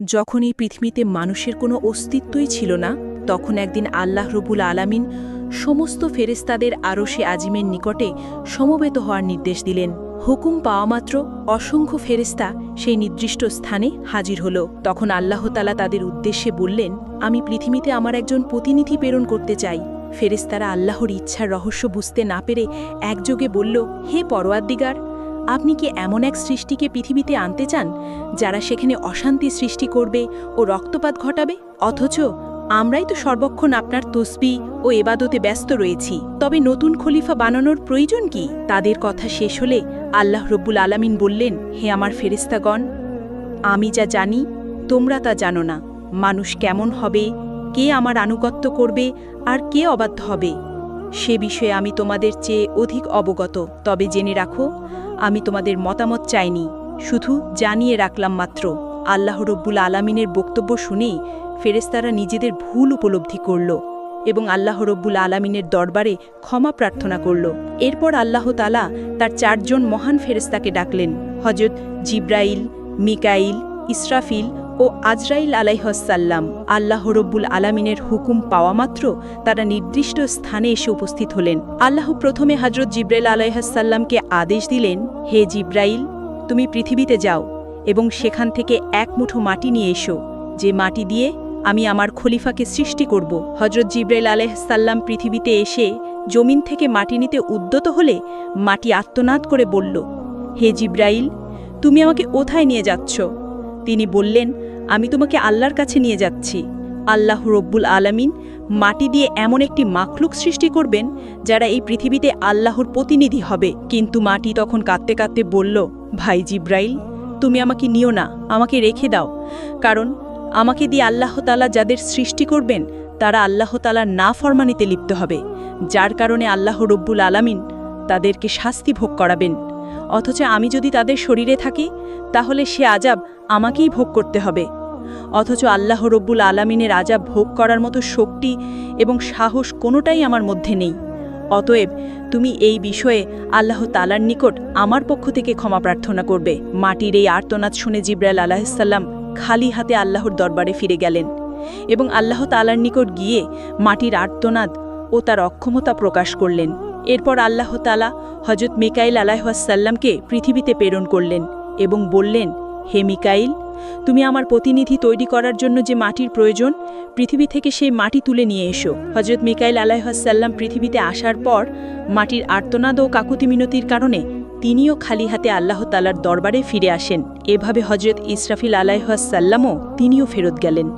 যখন এই পৃথিবীতে মানুষের কোনো অস্তিত্বই ছিল না, তখন একদিন আল্লাহ রবুল আলামিন সমস্ত ফেরেস্তাদের আরশে আজিমের নিকটে সমবেত হওয়ার নির্দেশ দিলেন। হুকুম পাওয়া মাত্র অসংখ্য ফেরেস্তা সেই নির্দিষ্ট স্থানে হাজির হল। তখন আল্লাহতালা তাদের উদ্দেশ্যে বললেন, আমি পৃথিবীতে আমার একজন প্রতিনিধি প্রেরণ করতে চাই। ফেরেস্তারা আল্লাহর ইচ্ছার রহস্য বুঝতে না পেরে একযোগে বলল, হে পরোয়াদ্দিগার আপনি কি এমন এক সৃষ্টিকে পৃথিবীতে আনতে চান, যারা সেখানে অশান্তি সৃষ্টি করবে ও রক্তপাত ঘটাবে? অথচ আমরাই তো সর্বক্ষণ আপনার তসবি ও এবাদতে ব্যস্ত রয়েছি। তবে নতুন খলিফা বানানোর প্রয়োজন কি? তাদের কথা শেষ হলে আল্লাহ রব্বুল আলামিন বললেন, হে আমার ফেরিস্তাগণ আমি যা জানি, তোমরা তা জানো না। মানুষ কেমন হবে, কে আমার আনুগত্য করবে, আর কে অবাধ্য হবে? সে বিষয়ে আমি তোমাদের চেয়ে অধিক অবগত। তবে জেনে রাখো আমি তোমাদের মতামত চাইনি, শুধু জানিয়ে রাখলাম মাত্র। আল্লাহ রব্বুল আলামিনের বক্তব্য শুনেই ফেরেস্তারা নিজেদের ভুল উপলব্ধি করল এবং আল্লাহ রব্বুল আলামিনের দরবারে ক্ষমা প্রার্থনা করল। এরপর আল্লাহ তালা তার চারজন মহান ফেরেস্তাকে ডাকলেন হজরত জিব্রাইল, মিকাইল, ইসরাফিল ও আজরাইল আলাইহসাল্লাম আল্লাহ রব্বুল আলামিনের হুকুম পাওয়া মাত্র তারা নির্দিষ্ট স্থানে এসে উপস্থিত হলেন। আল্লাহ প্রথমে হজরত জিব্রাইল আলাইহাসাল্লামকে আদেশ দিলেন, হে জিব্রাইল, তুমি পৃথিবীতে যাও এবং সেখান থেকে এক মুঠো মাটি নিয়ে এসো। যে মাটি দিয়ে আমি আমার খলিফাকে সৃষ্টি করব। হজরত জিব্রাইল আলাইসাল্লাম পৃথিবীতে এসে জমিন থেকে মাটি নিতে উদ্যত হলে মাটি আত্মনাদ করে বলল, হে জিব্রাইল, তুমি আমাকে কোথায় নিয়ে যাচ্ছ? তিনি বললেন, আমি তোমাকে আল্লাহর কাছে নিয়ে যাচ্ছি। আল্লাহ রব্বুল আলামিন মাটি দিয়ে এমন একটি মাখলুক সৃষ্টি করবেন, যারা এই পৃথিবীতে আল্লাহর প্রতিনিধি হবে। কিন্তু মাটি তখন কাঁদতে কাঁদতে বলল, ভাই জিব্রাইল, তুমি আমাকে নিও না, আমাকে রেখে দাও। কারণ আমাকে দিয়ে আল্লাহ তালা যাদের সৃষ্টি করবেন, তারা আল্লাহ তালার না ফরমানিতে লিপ্ত হবে। যার কারণে আল্লাহ রব্বুল আলামিন তাদেরকে শাস্তি ভোগ করাবেন। অথচ আমি যদি তাদের শরীরে থাকি, তাহলে সে আজাব আমাকেই ভোগ করতে হবে। অথচ আল্লাহ রব্বুল আলামিনের আজাব ভোগ করার মতো শক্তি এবং সাহস কোনোটাই আমার মধ্যে নেই। অতএব তুমি এই বিষয়ে আল্লাহ তালার নিকট আমার পক্ষ থেকে ক্ষমা প্রার্থনা করবে। মাটির এই আর্তনাদ শুনে জিব্রাইল আলাহিসাল্লাম খালি হাতে আল্লাহর দরবারে ফিরে গেলেন এবং আল্লাহ তালার নিকট গিয়ে মাটির আর্তনাদ ও তার অক্ষমতা প্রকাশ করলেন। এরপর আল্লাহ তালা হজরত মিকাইল আলাহাসাল্লামকে পৃথিবীতে প্রেরণ করলেন এবং বললেন হে মিকাইল, তুমি আমার প্রতিনিধি তৈরি করার জন্য যে মাটির প্রয়োজন, পৃথিবী থেকে সেই মাটি তুলে নিয়ে এসো। হজরত মিকাইল আলাহাসাল্লাম পৃথিবীতে আসার পর মাটির আর্তনাদ ও কাকুতি মিনতির কারণে তিনিও খালি হাতে আল্লাহ তালার দরবারে ফিরে আসেন। এভাবে হজরত ইসরাফিল আলাহাসাল্লামও তিনিও ফেরত গেলেন।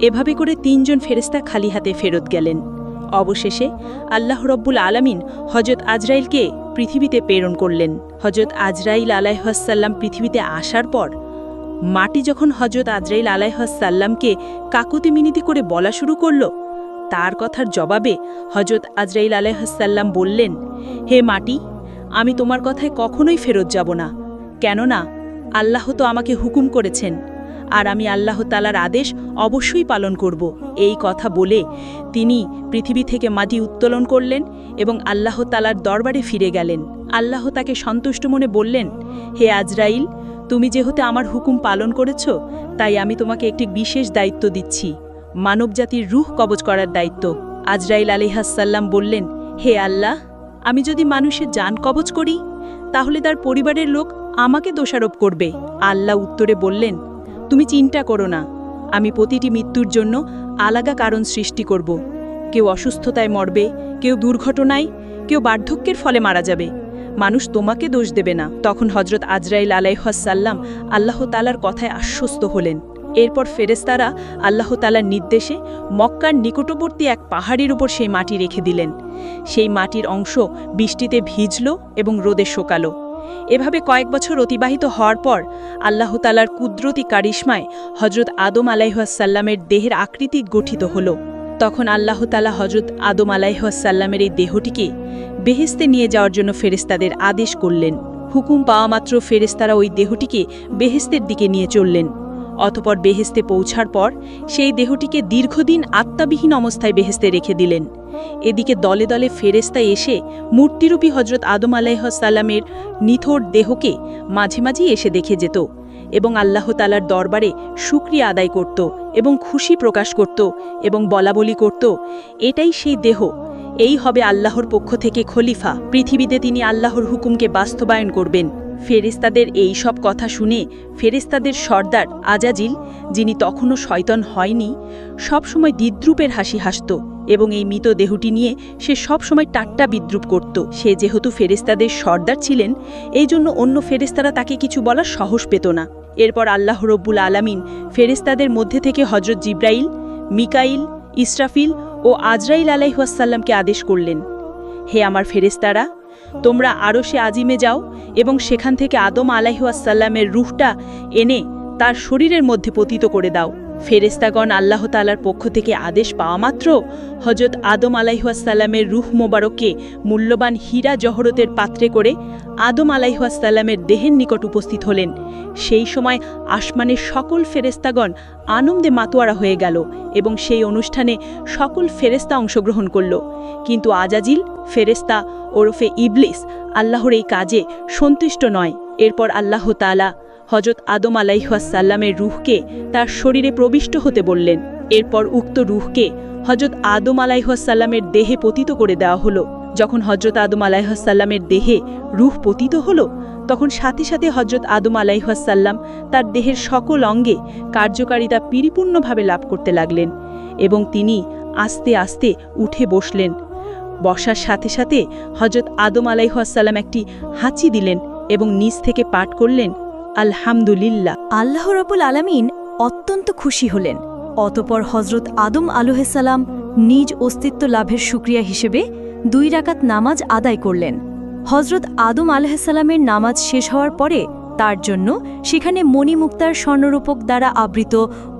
এভাবে করে তিনজন ফেরেস্তা খালি হাতে ফেরত গেলেন। অবশেষে আল্লাহ রব্বুল আলামিন হজরত আজরাইলকে পৃথিবীতে প্রেরণ করলেন। হজরত আজরাইল আলাইহাসাল্লাম পৃথিবীতে আসার পর মাটি যখন হজরত আজরাইল আলাইহাসাল্লামকে কাকুতি মিনিতি করে বলা শুরু করল, তার কথার জবাবে হজরত আজরাইল আলাইহাসাল্লাম বললেন, হে মাটি, আমি তোমার কথায় কখনোই ফেরত যাব না। কেননা আল্লাহ তো আমাকে হুকুম করেছেন আর আমি আল্লাহ তালার আদেশ অবশ্যই পালন করব। এই কথা বলে তিনি পৃথিবী থেকে মাটি উত্তোলন করলেন এবং আল্লাহ তালার দরবারে ফিরে গেলেন। আল্লাহ তাকে সন্তুষ্ট মনে বললেন, হে আজরাইল, তুমি যেহেতু আমার হুকুম পালন করেছ, তাই আমি তোমাকে একটি বিশেষ দায়িত্ব দিচ্ছি, মানবজাতির রুহ কবজ করার দায়িত্ব। আজরাইল আলিহাসাল্লাম বললেন, হে আল্লাহ, আমি যদি মানুষের যান কবজ করি, তাহলে তার পরিবারের লোক আমাকে দোষারোপ করবে। আল্লাহ উত্তরে বললেন তুমি চিন্তা করো না। আমি প্রতিটি মৃত্যুর জন্য আলাদা কারণ সৃষ্টি করব। কেউ অসুস্থতায় মরবে, কেউ দুর্ঘটনায়, কেউ বার্ধক্যের ফলে মারা যাবে। মানুষ তোমাকে দোষ দেবে না। তখন হজরত আজরাইল আলাইহাসাল্লাম আল্লাহ তালার কথায় আশ্বস্ত হলেন। এরপর ফেরেস্তারা আল্লাহ তালার নির্দেশে মক্কার নিকটবর্তী এক পাহাড়ের উপর সেই মাটি রেখে দিলেন। সেই মাটির অংশ বৃষ্টিতে ভিজল এবং রোদে শোকালো। এভাবে কয়েক বছর অতিবাহিত হওয়ার পর আল্লাহতালার কুদরতি কারিশমায় হজরত আদম আলাইহাসাল্লামের দেহের আকৃতি গঠিত হল। তখন আল্লাহ তালা হজরত আদম আলাইহাসাল্লামের এই দেহটিকে বেহেস্তে নিয়ে যাওয়ার জন্য ফেরেস্তাদের আদেশ করলেন। হুকুম পাওয়া মাত্র ফেরেস্তারা ওই দেহটিকে বেহেস্তের দিকে নিয়ে চললেন। অতপর বেহেস্তে পৌঁছার পর সেই দেহটিকে দীর্ঘদিন আত্মাবিহীন অবস্থায় বেহেস্তে রেখে দিলেন। এদিকে দলে দলে ফেরেস্তা এসে মূর্তিরূপী হজরত আদম আলাইহসাল্লামের নিথর দেহকে মাঝে মাঝেই এসে দেখে যেত এবং আল্লাহ তালার দরবারে শুক্রিয়া আদায় করত এবং খুশি প্রকাশ করত এবং বলাবলি করত, এটাই সেই দেহ। এই হবে আল্লাহর পক্ষ থেকে খলিফা। পৃথিবীতে তিনি আল্লাহর হুকুমকে বাস্তবায়ন করবেন। ফেরেস্তাদের এই সব কথা শুনে ফেরেস্তাদের সর্দার আজাজিল, যিনি তখনও শয়তন হয়নি, সবসময় দ্বিদ্রুপের হাসি হাসত এবং এই মৃত দেহটি নিয়ে সে সবসময় টাট্টা বিদ্রুপ করত। সে যেহেতু ফেরেস্তাদের সর্দার ছিলেন, এই জন্য অন্য ফেরেস্তারা তাকে কিছু বলার সাহস পেত না। এরপর আল্লাহ রব্বুল আলামিন ফেরেস্তাদের মধ্যে থেকে হজরত জিব্রাইল, মিকাইল, ইসরাফিল ও আজরাইল আলাইহাসাল্লামকে আদেশ করলেন, হে আমার ফেরেস্তারা তোমরা আরও সে আজিমে যাও এবং সেখান থেকে আদম আলাইহাসাল্লামের রুহটা এনে তার শরীরের মধ্যে পতিত করে দাও। ফেরেস্তাগণ আল্লাহ তালার পক্ষ থেকে আদেশ পাওয়া মাত্র হজরত আদম আলাইহাসাল্লামের রুহ মোবারককে মূল্যবান হীরা জহরতের পাত্রে করে আদম আলাইহাসাল্লামের দেহের নিকট উপস্থিত হলেন। সেই সময় আসমানের সকল ফেরেস্তাগণ আনন্দে মাতোয়ারা হয়ে গেল এবং সেই অনুষ্ঠানে সকল ফেরেস্তা অংশগ্রহণ করল। কিন্তু আজাজিল ফেরেস্তা ওরফে ইবলিস আল্লাহর এই কাজে সন্তুষ্ট নয়। এরপর আল্লাহ তালা হজরত আদম আলাইহাসাল্লামের রুহকে তার শরীরে প্রবিষ্ট হতে বললেন। এরপর উক্ত রুহকে হজরত আদম আলাইহাসাল্লামের দেহে পতিত করে দেওয়া হলো। যখন হজরত আদম আলাইহাসাল্লামের দেহে রুহ পতিত হলো, তখন সাথে সাথে হজরত আদম আলাইহাসাল্লাম তার দেহের সকল অঙ্গে কার্যকারিতা পরিপূর্ণভাবে লাভ করতে লাগলেন এবং তিনি আস্তে আস্তে উঠে বসলেন। বসার সাথে সাথে হজরত আদম আলাইহাসাল্লাম একটি হাঁচি দিলেন এবং নিচ থেকে পাঠ করলেন, আলহামদুলিল্লাহ। আল্লাহ রবুল আলামিন অত্যন্ত খুশি হলেন। অতপর হজরত আদম আলুহেসালাম নিজ অস্তিত্ব লাভের সুক্রিয়া হিসেবে দুই রাকাত নামাজ আদায় করলেন। হজরত আদম আলহাসালামের নামাজ শেষ হওয়ার পরে তার জন্য সেখানে মণিমুক্তার স্বর্ণরূপক দ্বারা আবৃত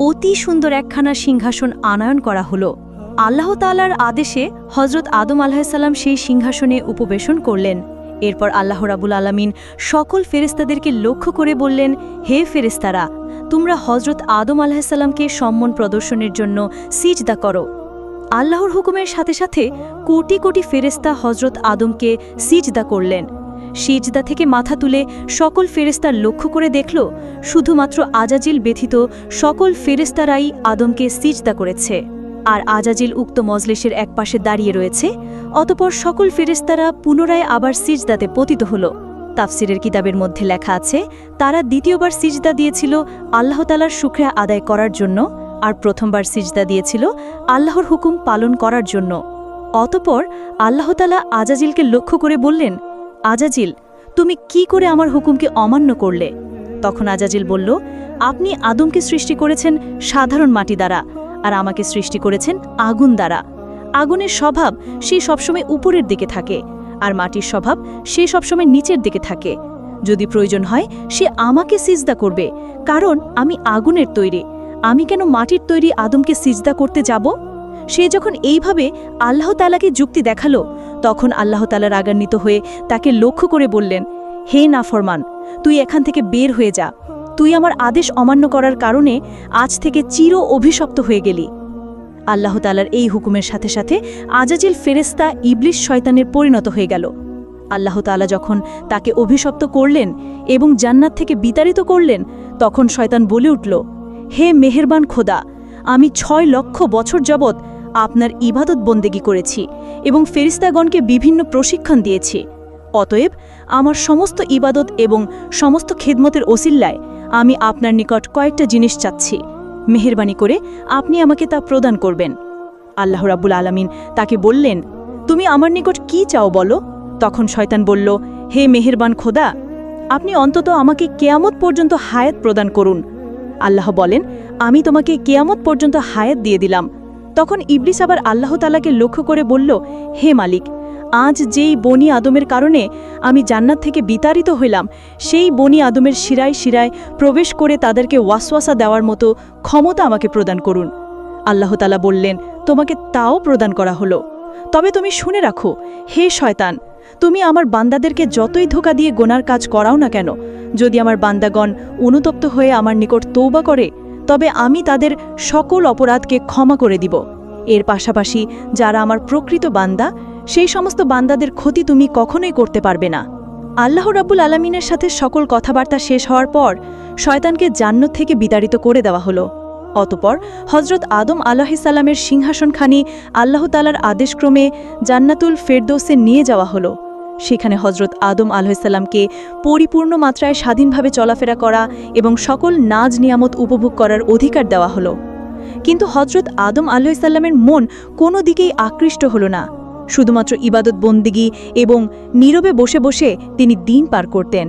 অতি সুন্দর একখানা সিংহাসন আনয়ন করা হলো। আল্লাহ তালার আদেশে হজরত আদম আলাহিসাল্লাম সেই সিংহাসনে উপবেশন করলেন। এরপর আল্লাহ রাবুল আলামিন সকল ফেরেস্তাদেরকে লক্ষ্য করে বললেন, হে ফেরেস্তারা তোমরা হজরত আদম আলাহিসাল্লামকে সম্মান প্রদর্শনের জন্য সিজদা করো। আল্লাহর হুকুমের সাথে সাথে কোটি কোটি ফেরেস্তা হজরত আদমকে সিজদা করলেন। সিজদা থেকে মাথা তুলে সকল ফেরেস্তার লক্ষ্য করে দেখল, শুধুমাত্র আজাজিল ব্যথিত সকল ফেরেস্তারাই আদমকে সিজদা করেছে। আর আজাজিল উক্ত মজলিসের একপাশে দাঁড়িয়ে রয়েছে, অতপর সকল ফেরেস্তারা পুনরায় আবার সিজদাতে পতিত হল। তাফসিরের কিতাবের মধ্যে লেখা আছে, তারা দ্বিতীয়বার সিজদা দিয়েছিল আল্লাহতালার শুক্রিয়া আদায় করার জন্য আর প্রথমবার সিজদা দিয়েছিল আল্লাহর হুকুম পালন করার জন্য। অতপর আল্লাহতালা আজাজিলকে লক্ষ্য করে বললেন, আজাজিল, তুমি কি করে আমার হুকুমকে অমান্য করলে? তখন আজাজিল বলল, আপনি আদমকে সৃষ্টি করেছেন সাধারণ মাটি দ্বারা আর আমাকে সৃষ্টি করেছেন আগুন দ্বারা। আগুনের স্বভাব সে সবসময় উপরের দিকে থাকে আর মাটির স্বভাব সে সবসময় নিচের দিকে থাকে। যদি প্রয়োজন হয়, সে আমাকে সিজদা করবে, কারণ আমি আগুনের তৈরি। আমি কেন মাটির তৈরি আদমকে সিজদা করতে যাব? সে যখন এইভাবে আল্লাহ তালাকে যুক্তি দেখাল, তখন আল্লাহ তালা রাগান্বিত হয়ে তাকে লক্ষ্য করে বললেন, হে নাফরমান, তুই এখান থেকে বের হয়ে যা। তুই আমার আদেশ অমান্য করার কারণে আজ থেকে চির অভিশপ্ত হয়ে গেলি। আল্লাহ তালার এই হুকুমের সাথে সাথে আজাজিল ফেরেস্তা ইবলিশ শয়তানের পরিণত হয়ে গেল। আল্লাহ তালা যখন তাকে অভিশপ্ত করলেন এবং জান্নাত থেকে বিতাড়িত করলেন, তখন শয়তান বলে উঠল হে মেহেরবান খোদা, আমি ছয় লক্ষ বছর যাবৎ আপনার ইবাদত বন্দেগি করেছি এবং ফেরিস্তাগণকে বিভিন্ন প্রশিক্ষণ দিয়েছি। অতএব আমার সমস্ত ইবাদত এবং সমস্ত খেদমতের ওসিল্লায় আমি আপনার নিকট কয়েকটা জিনিস চাচ্ছি। মেহেরবানি করে আপনি আমাকে তা প্রদান করবেন। আল্লাহ রাব্বুল আলামিন তাকে বললেন, তুমি আমার নিকট কি চাও বলো? তখন শয়তান বলল, হে মেহেরবান খোদা, আপনি অন্তত আমাকে কেয়ামত পর্যন্ত হায়াত প্রদান করুন। আল্লাহ বলেন, আমি তোমাকে কেয়ামত পর্যন্ত হায়াত দিয়ে দিলাম। তখন ইবলিস আবার আল্লাহ তালাকে লক্ষ্য করে বলল, হে মালিক, আজ যেই বনি আদমের কারণে আমি জান্নাত থেকে বিতাড়িত হইলাম, সেই বনি আদমের শিরায় শিরায় প্রবেশ করে তাদেরকে ওয়াসওয়াসা দেওয়ার মতো ক্ষমতা আমাকে প্রদান করুন। আল্লাহ তালা বললেন, তোমাকে তাও প্রদান করা হলো। তবে তুমি শুনে রাখো, হে শয়তান তুমি আমার বান্দাদেরকে যতই ধোকা দিয়ে গোনার কাজ করাও না কেন, যদি আমার বান্দাগণ অনুতপ্ত হয়ে আমার নিকট তৌবা করে, তবে আমি তাদের সকল অপরাধকে ক্ষমা করে দিব। এর পাশাপাশি যারা আমার প্রকৃত বান্দা, সেই সমস্ত বান্দাদের ক্ষতি তুমি কখনোই করতে পারবে না। আল্লাহ রাব্বুল আলমিনের সাথে সকল কথাবার্তা শেষ হওয়ার পর, শয়তানকে জান্নাত থেকে বিতাড়িত করে দেওয়া হলো। অতপর হজরত আদম আলাহিসাল্লামের সিংহাসনখানি আল্লাহ তালার আদেশক্রমে জান্নাতুল ফেরদৌসে নিয়ে যাওয়া হলো। সেখানে হজরত আদম আলাহিসাল্লামকে পরিপূর্ণ মাত্রায় স্বাধীনভাবে চলাফেরা করা এবং সকল নাজ নিয়ামত উপভোগ করার অধিকার দেওয়া হলো। কিন্তু হজরত আদম আলাহিসাল্লামের মন কোনো দিকেই আকৃষ্ট হল না। শুধুমাত্র ইবাদত বন্দিগি এবং নীরবে বসে বসে তিনি দিন পার করতেন।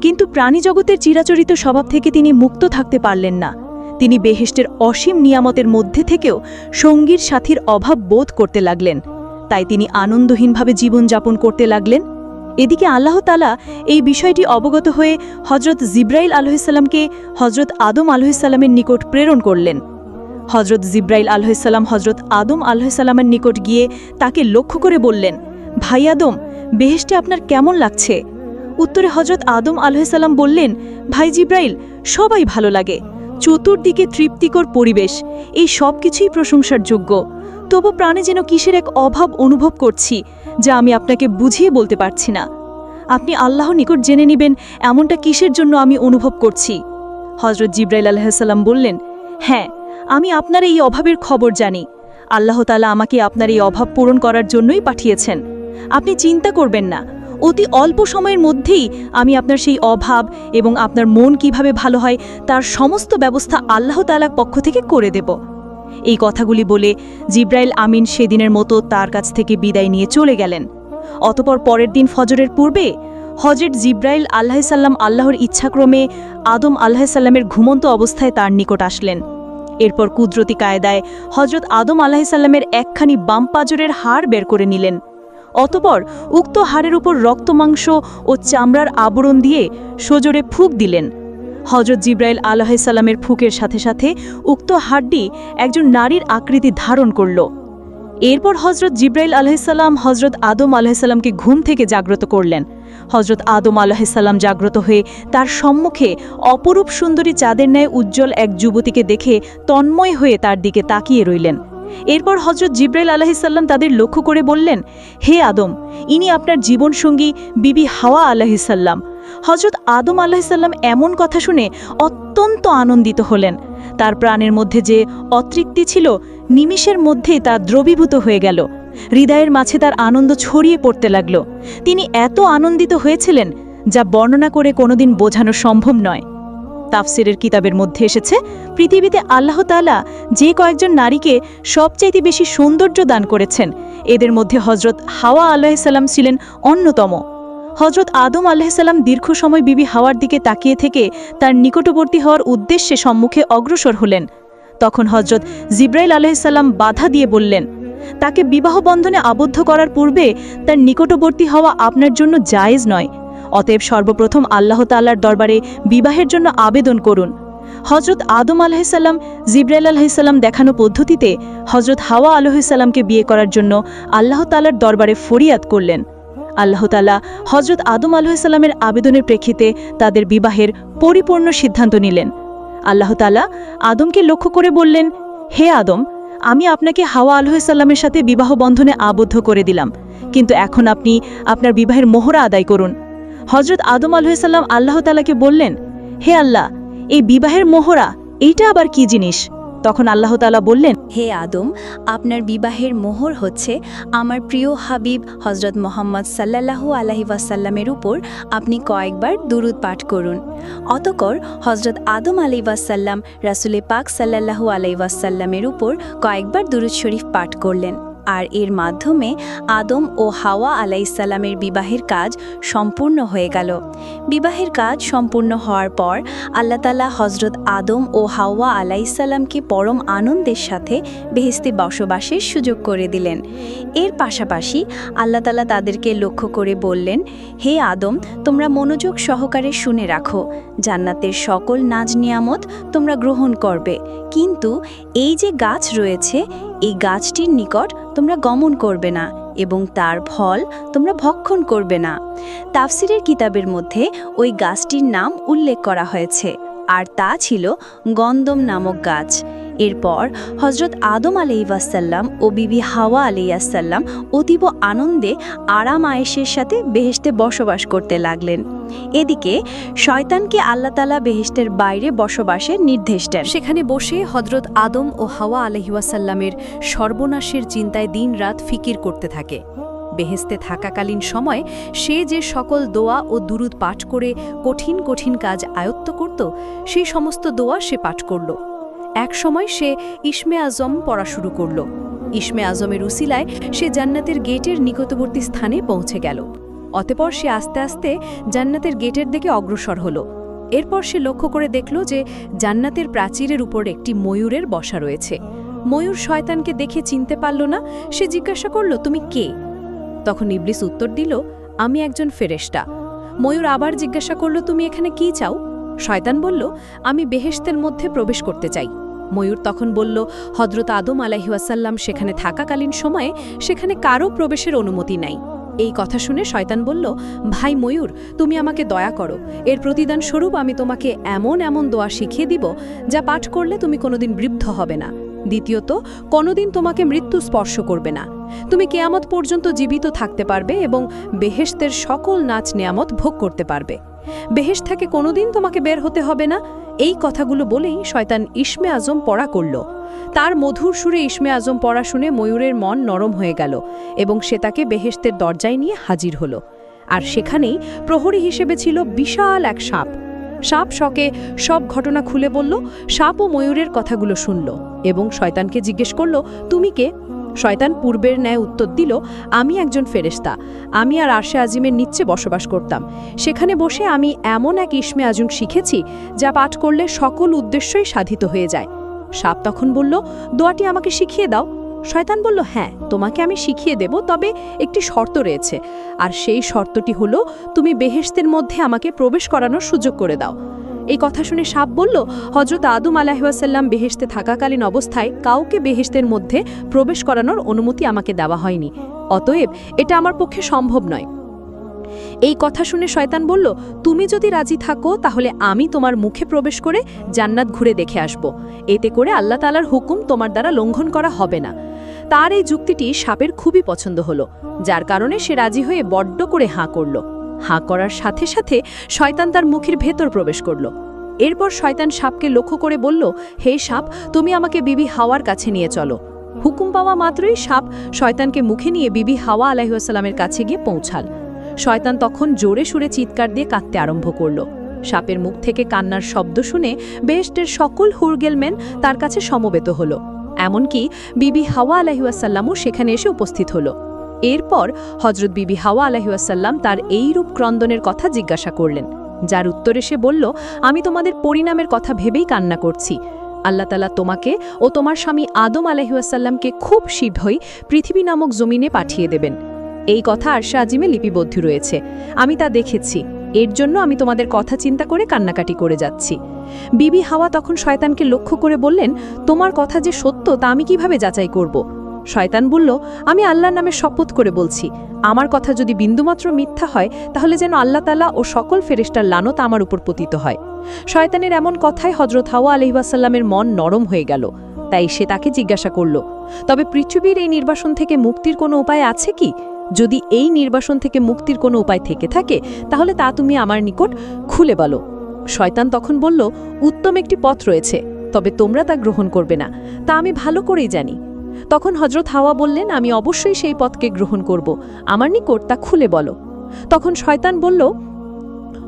কিন্তু প্রাণীজগতের চিরাচরিত স্বভাব থেকে তিনি মুক্ত থাকতে পারলেন না। তিনি বেহেষ্টের অসীম নিয়ামতের মধ্যে থেকেও সঙ্গীর সাথীর অভাব বোধ করতে লাগলেন। তাই তিনি আনন্দহীনভাবে জীবনযাপন করতে লাগলেন। এদিকে আল্লাহ তালা এই বিষয়টি অবগত হয়ে হজরত জিব্রাইল আলহিসাল্লামকে হজরত আদম আলহিসাল্লামের নিকট প্রেরণ করলেন। হজরত জিব্রাইল আলহিসাল্লাম হজরত আদম আলহিসাল্লামের নিকট গিয়ে তাকে লক্ষ্য করে বললেন, ভাই আদম, বেহেশতে আপনার কেমন লাগছে? উত্তরে হজরত আদম আলহিসাল্লাম বললেন, ভাই জিব্রাইল, সবাই ভালো লাগে। চতুর্দিকে তৃপ্তিকর পরিবেশ। এই সব কিছুই প্রশংসার যোগ্য তবু প্রাণে যেন কিসের এক অভাব অনুভব করছি, যা আমি আপনাকে বুঝিয়ে বলতে পারছি না। আপনি আল্লাহ নিকট জেনে নেবেন এমনটা কিসের জন্য আমি অনুভব করছি। হজরত জিব্রাইল আলাহিসাল্লাম বললেন হ্যাঁ আমি আপনার এই অভাবের খবর জানি। আল্লাহ তালা আমাকে আপনার এই অভাব পূরণ করার জন্যই পাঠিয়েছেন। আপনি চিন্তা করবেন না। অতি অল্প সময়ের মধ্যেই আমি আপনার সেই অভাব এবং আপনার মন কীভাবে ভালো হয় তার সমস্ত ব্যবস্থা আল্লাহ তালার পক্ষ থেকে করে দেব। এই কথাগুলি বলে জিব্রাইল আমিন সেদিনের মতো তার কাছ থেকে বিদায় নিয়ে চলে গেলেন। অতপর পরের দিন ফজরের পূর্বে হজরত জিব্রাইল আল্লাহসাল্লাম আল্লাহর ইচ্ছাক্রমে আদম আল্লাহসাল্লামের ঘুমন্ত অবস্থায় তার নিকট আসলেন। এরপর কুদরতি কায়দায় হজরত আদম আলাহিসাল্লামের একখানি বাম পাজরের হাড় বের করে নিলেন। অতপর উক্ত হাড়ের উপর রক্তমাংস ও চামড়ার আবরণ দিয়ে সজোরে ফুক দিলেন। হজরত জিব্রাইল আলাহিসাল্লামের ফুকের সাথে সাথে উক্ত হাড়টি একজন নারীর আকৃতি ধারণ করল। এরপর হজরত জিব্রাইল আলাহিসাল্লাম হজরত আদম আলাহিসাল্লামকে ঘুম থেকে জাগ্রত করলেন। হজরত আদম আলাহিসাল্লাম জাগ্রত হয়ে তার সম্মুখে অপরূপ সুন্দরী চাঁদের ন্যায় উজ্জ্বল এক যুবতীকে দেখে তন্ময় হয়ে তার দিকে তাকিয়ে রইলেন। এরপর হজরত জিব্রাইল আলাহিসাল্লাম তাদের লক্ষ্য করে বললেন, হে আদম, ইনি আপনার জীবনসঙ্গী বিবি হাওয়া আলাহিসাল্লাম হজরত আদম আলাহিসাল্লাম এমন কথা শুনে অত্যন্ত আনন্দিত হলেন। তার প্রাণের মধ্যে যে অতৃপ্তি ছিল, নিমিষের মধ্যেই তা দ্রবীভূত হয়ে গেল। হৃদয়ের মাঝে তার আনন্দ ছড়িয়ে পড়তে লাগল। তিনি এত আনন্দিত হয়েছিলেন, যা বর্ণনা করে কোনোদিন বোঝানো সম্ভব নয়। তাফসিরের কিতাবের মধ্যে এসেছে, পৃথিবীতে আল্লাহ তালা যে কয়েকজন নারীকে সবচাইতে বেশি সৌন্দর্য দান করেছেন। এদের মধ্যে হজরত হাওয়া আল্লাহিসাল্লাম ছিলেন অন্যতম। হজরত আদম আল্লাহিসাল্লাম দীর্ঘ সময় বিবি হাওয়ার দিকে তাকিয়ে থেকে তার নিকটবর্তী হওয়ার উদ্দেশ্যে সম্মুখে অগ্রসর হলেন। তখন হজরত জিব্রাইল আলাইসাল্লাম বাধা দিয়ে বললেন, তাকে বিবাহ বন্ধনে আবদ্ধ করার পূর্বে তার নিকটবর্তী হওয়া আপনার জন্য জায়েজ নয়। অতএব সর্বপ্রথম আল্লাহ তাল্লার দরবারে বিবাহের জন্য আবেদন করুন। হজরত আদম আলহিসাল্লাম জিব্রাইল আলহিসাল্লাম দেখানো পদ্ধতিতে হজরত হাওয়া আলহিসাল্লামকে বিয়ে করার জন্য আল্লাহ তাল্লার দরবারে ফরিয়াদ করলেন। আল্লাহ তালা হজরত আদম আলহিসাল্লামের আবেদনের প্রেক্ষিতে তাদের বিবাহের পরিপূর্ণ সিদ্ধান্ত নিলেন। আল্লাহ তালা আদমকে লক্ষ্য করে বললেন, হে আদম, আমি আপনাকে হাওয়া আলহিসাল্লামের সাথে বিবাহ বন্ধনে আবদ্ধ করে দিলাম। কিন্তু এখন আপনি আপনার বিবাহের মোহরা আদায় করুন। হজরত আদম আলহিসাল্লাম আল্লাহ তালাকে বললেন, হে আল্লাহ, এই বিবাহের মোহরা, এইটা আবার কি জিনিস? তখন আল্লাহ তালা বললেন, হে আদম, আপনার বিবাহের মোহর হচ্ছে আমার প্রিয় হাবিব হজরত মোহাম্মদ সাল্লাল্লাহু আলাহি ওয়াসাল্লামের উপর আপনি কয়েকবার দুরুদ পাঠ করুন। অতকর হজরত আদম আলি ওয়াসাল্লাম রাসুলে পাক সাল্লাল্লাহু আলাই ওয়াসাল্লামের উপর কয়েকবার দুরুদ শরীফ পাঠ করলেন। আর এর মাধ্যমে আদম ও হাওয়া আলাইসাল্লামের বিবাহের কাজ সম্পূর্ণ হয়ে গেল। বিবাহের কাজ সম্পূর্ণ হওয়ার পর আল্লাহ তালা হজরত আদম ও হাওয়া আলাইসাল্লামকে পরম আনন্দের সাথে বেহেস্তে বসবাসের সুযোগ করে দিলেন। এর পাশাপাশি আল্লাহ তালা তাদেরকে লক্ষ্য করে বললেন, হে আদম, তোমরা মনোযোগ সহকারে শুনে রাখো। জান্নাতের সকল নাজ নিয়ামত তোমরা গ্রহণ করবে। কিন্তু এই যে গাছ রয়েছে এই গাছটির নিকট তোমরা গমন করবে না এবং তার ফল তোমরা ভক্ষণ করবে না। তাফসিরের কিতাবের মধ্যে ওই গাছটির নাম উল্লেখ করা হয়েছে, আর তা ছিল গন্দম নামক গাছ। এরপর হজরত আদম আলাইসাল্লাম ও বিবি হাওয়া আলাইসাল্লাম অতীব আনন্দে আরাম আয়েসের সাথে বেহেশতে বসবাস করতে লাগলেন। এদিকে শয়তানকে আল্লাহতালা বেহেস্তের বাইরে বসবাসের নির্দেশ দেন। সেখানে বসে হজরত আদম ও হাওয়া আলহিউসাল্লামের সর্বনাশের চিন্তায় দিনরাত ফিকির করতে থাকে। বেহেস্তে থাকাকালীন সময় সে যে সকল দোয়া ও দুরুদ পাঠ করে কঠিন কঠিন কাজ আয়ত্ত করত, সেই সমস্ত দোয়া সে পাঠ করল। এক সময় সে ইসমে আজম পড়া শুরু করল। ইসমে আজমের উসিলায় সে জান্নাতের গেটের নিকটবর্তী স্থানে পৌঁছে গেল। অতপর সে আস্তে আস্তে জান্নাতের গেটের দিকে অগ্রসর হলো। এরপর সে লক্ষ্য করে দেখল যে জান্নাতের প্রাচীরের উপর একটি ময়ূরের বসা রয়েছে। ময়ূর শয়তানকে দেখে চিনতে পারল না, সে জিজ্ঞাসা করল, তুমি কে? তখন ইবলিস উত্তর দিল, আমি একজন ফেরেশতা। ময়ূর আবার জিজ্ঞাসা করল, তুমি এখানে কি চাও? শয়তান বলল, আমি বেহেশতের মধ্যে প্রবেশ করতে চাই। ময়ূর তখন বলল হজরত আদম আলাহিউসাল্লাম সেখানে থাকাকালীন সময়ে সেখানে কারও প্রবেশের অনুমতি নাই। এই কথা শুনে শয়তান বলল, ভাই ময়ূর, তুমি আমাকে দয়া করো। এর প্রতিদান স্বরূপ আমি তোমাকে এমন এমন দোয়া শিখিয়ে দিব, যা পাঠ করলে তুমি কোনোদিন বৃদ্ধ হবে না। দ্বিতীয়ত, কোনোদিন তোমাকে মৃত্যু স্পর্শ করবে না। তুমি কেয়ামত পর্যন্ত জীবিত থাকতে পারবে এবং বেহেস্তের সকল নাচ নেয়ামত ভোগ করতে পারবে। বেহেশ থেকে কোনোদিন তোমাকে বের হতে হবে না। এই কথাগুলো বলেই শয়তান ইসমে আজম পড়া করল। তার মধুর সুরে ইসমে আজম পড়া শুনে ময়ূরের মন নরম হয়ে গেল এবং সে তাকে বেহেশতের দরজায় নিয়ে হাজির হল। আর সেখানেই প্রহরী হিসেবে ছিল বিশাল এক সাপ। সাপ শকে সব ঘটনা খুলে বলল, সাপ ও ময়ূরের কথাগুলো শুনল এবং শয়তানকে জিজ্ঞেস করল, তুমি কে? শয়তান পূর্বের ন্যায় উত্তর দিল, আমি একজন ফেরেশতা। আমি আর আরশে আজিমের নিচে বসবাস করতাম। সেখানে বসে আমি এমন এক ইসমে আজম শিখেছি, যা পাঠ করলে সকল উদ্দেশ্যই সাধিত হয়ে যায়। সাপ তখন বলল, দোয়াটি আমাকে শিখিয়ে দাও। শয়তান বলল হ্যাঁ তোমাকে আমি শিখিয়ে দেব, তবে একটি শর্ত রয়েছে। আর সেই শর্তটি হলো, তুমি বেহেশতের মধ্যে আমাকে প্রবেশ করানোর সুযোগ করে দাও। এই কথা শুনে সাপ বলল হজরত আদম আলাহিসাল্লাম বেহেশতে থাকাকালীন অবস্থায় কাউকে বেহেশতের মধ্যে প্রবেশ করানোর অনুমতি আমাকে দেওয়া হয়নি। অতএব এটা আমার পক্ষে সম্ভব নয়। এই কথা শুনে শয়তান বলল, তুমি যদি রাজি থাকো, তাহলে আমি তোমার মুখে প্রবেশ করে জান্নাত ঘুরে দেখে আসব। এতে করে আল্লাহ তালার হুকুম তোমার দ্বারা লঙ্ঘন করা হবে না। তার এই যুক্তিটি সাপের খুবই পছন্দ হলো, যার কারণে সে রাজি হয়ে বড্ড করে হাঁ করল। হাঁ করার সাথে সাথে শয়তান তার মুখের ভেতর প্রবেশ করল। এরপর শয়তান সাপকে লক্ষ্য করে বলল, হে সাপ, তুমি আমাকে বিবি হাওয়ার কাছে নিয়ে চলো। হুকুম পাওয়া মাত্রই সাপ শয়তানকে মুখে নিয়ে বিবি হাওয়া আলাহিসাল্লামের কাছে গিয়ে পৌঁছাল। শয়তান তখন জোরে সুরে চিৎকার দিয়ে কাঁদতে আরম্ভ করল। সাপের মুখ থেকে কান্নার শব্দ শুনে বেস্টের সকল হুরগেলমেন তার কাছে সমবেত হল। এমনকি বিবি হাওয়া আলাহিউসাল্লামও সেখানে এসে উপস্থিত হল। এরপর হজরত বিবি হাওয়া আলাহিউসাল্লাম তার এই রূপ ক্রন্দনের কথা জিজ্ঞাসা করলেন। যার উত্তরে সে বলল, আমি তোমাদের পরিণামের কথা ভেবেই কান্না করছি। আল্লাহ তালা তোমাকে ও তোমার স্বামী আদম আলাহিউসাল্লামকে খুব শীঘ্রই পৃথিবী নামক জমিনে পাঠিয়ে দেবেন। এই কথা আরশা আজিমে লিপিবদ্ধ রয়েছে। আমি তা দেখেছি। এর জন্য আমি তোমাদের কথা চিন্তা করে কান্নাকাটি করে যাচ্ছি। বিবি হাওয়া তখন শয়তানকে লক্ষ্য করে বললেন, তোমার কথা যে সত্য তা আমি কীভাবে যাচাই করব? শয়তান বলল, আমি আল্লাহর নামে শপথ করে বলছি, আমার কথা যদি বিন্দুমাত্র মিথ্যা হয়, তাহলে যেন আল্লাহ তালা ও সকল ফেরেস্টার লানত আমার উপর পতিত হয়। শয়তানের এমন কথায় হজরত হাওয়া আলহিবাসাল্লামের মন নরম হয়ে গেল। তাই সে তাকে জিজ্ঞাসা করল, তবে পৃথিবীর এই নির্বাসন থেকে মুক্তির কোনো উপায় আছে কি? যদি এই নির্বাসন থেকে মুক্তির কোনো উপায় থেকে থাকে, তাহলে তা তুমি আমার নিকট খুলে বলো। শয়তান তখন বলল, উত্তম একটি পথ রয়েছে, তবে তোমরা তা গ্রহণ করবে না। তা আমি ভালো করেই জানি। তখন হজরত হাওয়া বললেন, আমি অবশ্যই সেই পথকে গ্রহণ করব। আমার নিকট তা খুলে বলো। তখন শয়তান বলল,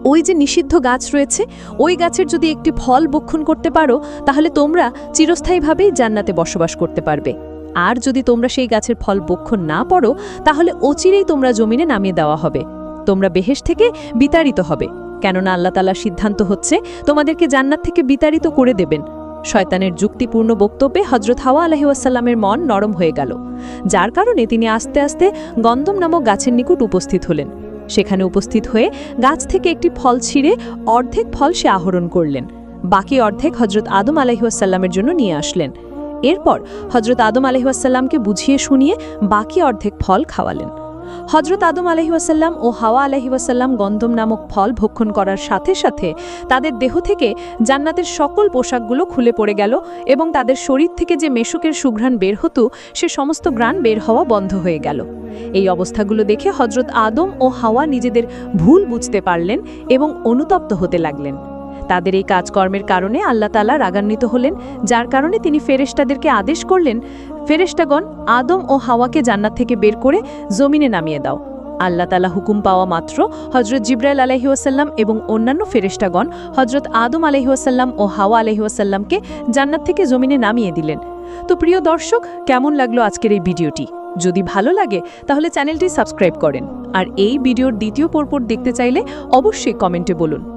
ওই যে নিষিদ্ধ গাছ রয়েছে, ওই গাছের যদি একটি ফল বক্ষণ করতে পারো, তাহলে তোমরা চিরস্থায়ীভাবেই জান্নাতে বসবাস করতে পারবে। আর যদি তোমরা সেই গাছের ফল বক্ষণ না পড়ো, তাহলে অচিরেই তোমরা জমিনে নামিয়ে দেওয়া হবে। তোমরা বেহেশ থেকে বিতাড়িত হবে। কেননা আল্লাহ সিদ্ধান্ত হচ্ছে, তোমাদেরকে জান্নাত থেকে বিতাড়িত করে দেবেন। শয়তানের যুক্তিপূর্ণ বক্তব্যে হজরত হাওয়া আলহিউসাল্লামের মন নরম হয়ে গেল। যার কারণে তিনি আস্তে আস্তে গন্দম নামক গাছের নিকট উপস্থিত হলেন। সেখানে উপস্থিত হয়ে গাছ থেকে একটি ফল ছিঁড়ে অর্ধেক ফল সে আহরণ করলেন। বাকি অর্ধেক হজরত আদম আলহিউসাল্লামের জন্য নিয়ে আসলেন। এরপর হজরত আদম আলহিহাসাল্লামকে বুঝিয়ে শুনিয়ে বাকি অর্ধেক ফল খাওয়ালেন। হজরত আদম আলহিউসাল্লাম ও হাওয়া আলহিউসাল্লাম গন্ধম নামক ফল ভক্ষণ করার সাথে সাথে তাদের দেহ থেকে জান্নাতের সকল পোশাকগুলো খুলে পড়ে গেল এবং তাদের শরীর থেকে যে মেশুকের সুঘ্রাণ বের হতো, সে সমস্ত গ্রাণ বের হওয়া বন্ধ হয়ে গেল। এই অবস্থাগুলো দেখে হজরত আদম ও হাওয়া নিজেদের ভুল বুঝতে পারলেন এবং অনুতপ্ত হতে লাগলেন। তাদের এই কাজকর্মের কারণে আল্লাহ তালা রাগান্বিত হলেন, যার কারণে তিনি ফেরেশতাদেরকে আদেশ করলেন, ফেরেশতাগণ আদম ও হাওয়াকে জান্নাত থেকে বের করে জমিনে নামিয়ে দাও। আল্লাহ তালা হুকুম পাওয়া মাত্র হজরত জিব্রাইল আলহিউসাল্লাম এবং অন্যান্য ফেরেশতাগণ হজরত আদম আলহিউসাল্লাম ও হাওয়া আলহিউসাল্লামকে জান্নাত থেকে জমিনে নামিয়ে দিলেন। তো প্রিয় দর্শক, কেমন লাগল আজকের এই ভিডিওটি? যদি ভালো লাগে, তাহলে চ্যানেলটি সাবস্ক্রাইব করেন। আর এই ভিডিওর দ্বিতীয় পর্ব দেখতে চাইলে অবশ্যই কমেন্টে বলুন।